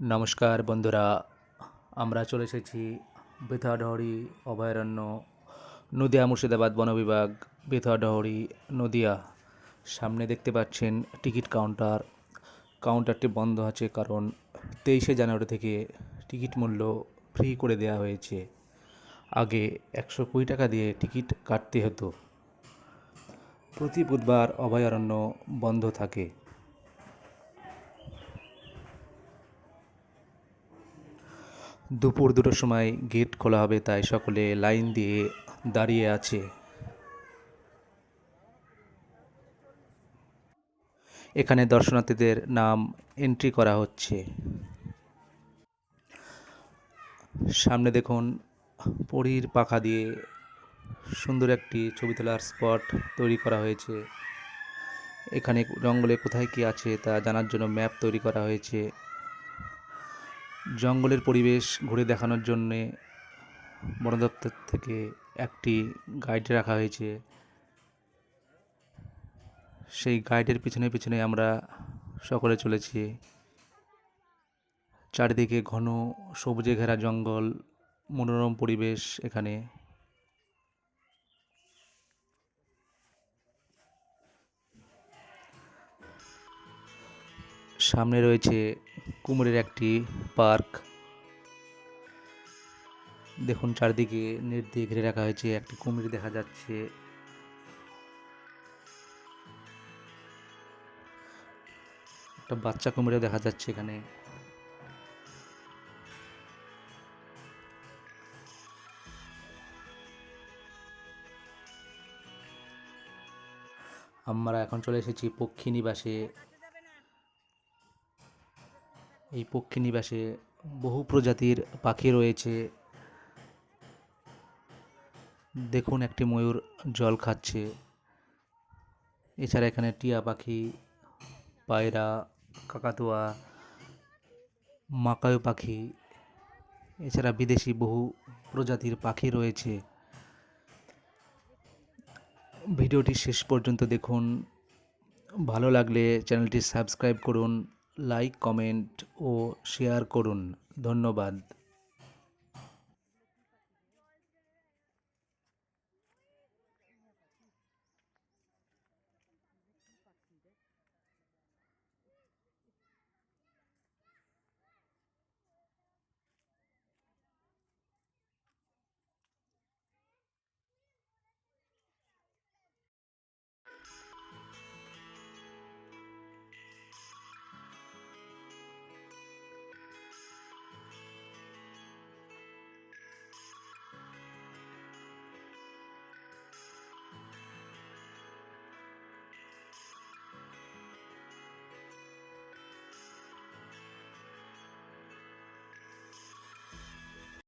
নমস্কার বন্ধুরা, আমরা চলে এসেছি বেথাডহরি অভয়ারণ্য, নদিয়া মুর্শিদাবাদ বন বিভাগ বেথাডহরি নদিয়া। সামনে দেখতে পাচ্ছেন টিকিট কাউন্টার। কাউন্টারটি বন্ধ আছে কারণ তেইশে জানুয়ারি থেকে টিকিট মূল্য ফ্রি করে দেওয়া হয়েছে। আগে একশো কুড়ি টাকা দিয়ে টিকিট কাটতে হতো। প্রতি বুধবার অভয়ারণ্য বন্ধ থাকে। দুপুর দুটোর সময় গেট খোলা হবে, তাই সকলে লাইন দিয়ে দাঁড়িয়ে আছে। এখানে দর্শনার্থীদের নাম এন্ট্রি করা হচ্ছে। সামনে দেখুন, পরীর পাখা দিয়ে সুন্দর একটি ছবি তোলার স্পট তৈরি করা হয়েছে। এখানে জঙ্গলে কোথায় কি আছে তা জানার জন্য ম্যাপ তৈরি করা হয়েছে। জঙ্গলের পরিবেশ ঘুরে দেখানোর জন্যে বন দপ্তর থেকে একটি গাইড রাখা হয়েছে। সেই গাইডের পিছনে পিছনে আমরা সকলে চলেছি। চারিদিকে ঘন সবুজে ঘেরা জঙ্গল, মনোরম পরিবেশ এখানে। সামনে রয়েছে কুমিরের একটি পার্ক। দেখুন, চারদিকে নেট দিয়ে ঘিরে রাখা হয়েছে একটি কুমির দেখা যাচ্ছে। একটা বাচ্চা কুমিরও দেখা যাচ্ছে এখানে। আমরা এখন চলে এসেছি পক্ষী নিবাসে। এই পক্ষী নিবাসে বহু প্রজাতির পাখি রয়েছে। দেখুন, একটি ময়ূর জল খাচ্ছে। এছাড়া এখানে টিয়া পাখি, পায়রা, কাকাতুয়া, মাকায় পাখি, এছাড়া বিদেশি বহু প্রজাতির পাখি রয়েছে। ভিডিওটি শেষ পর্যন্ত দেখুন। ভালো লাগলে চ্যানেলটি সাবস্ক্রাইব করুন। লাইক কমেন্ট ও শেয়ার করুন। ধন্যবাদ।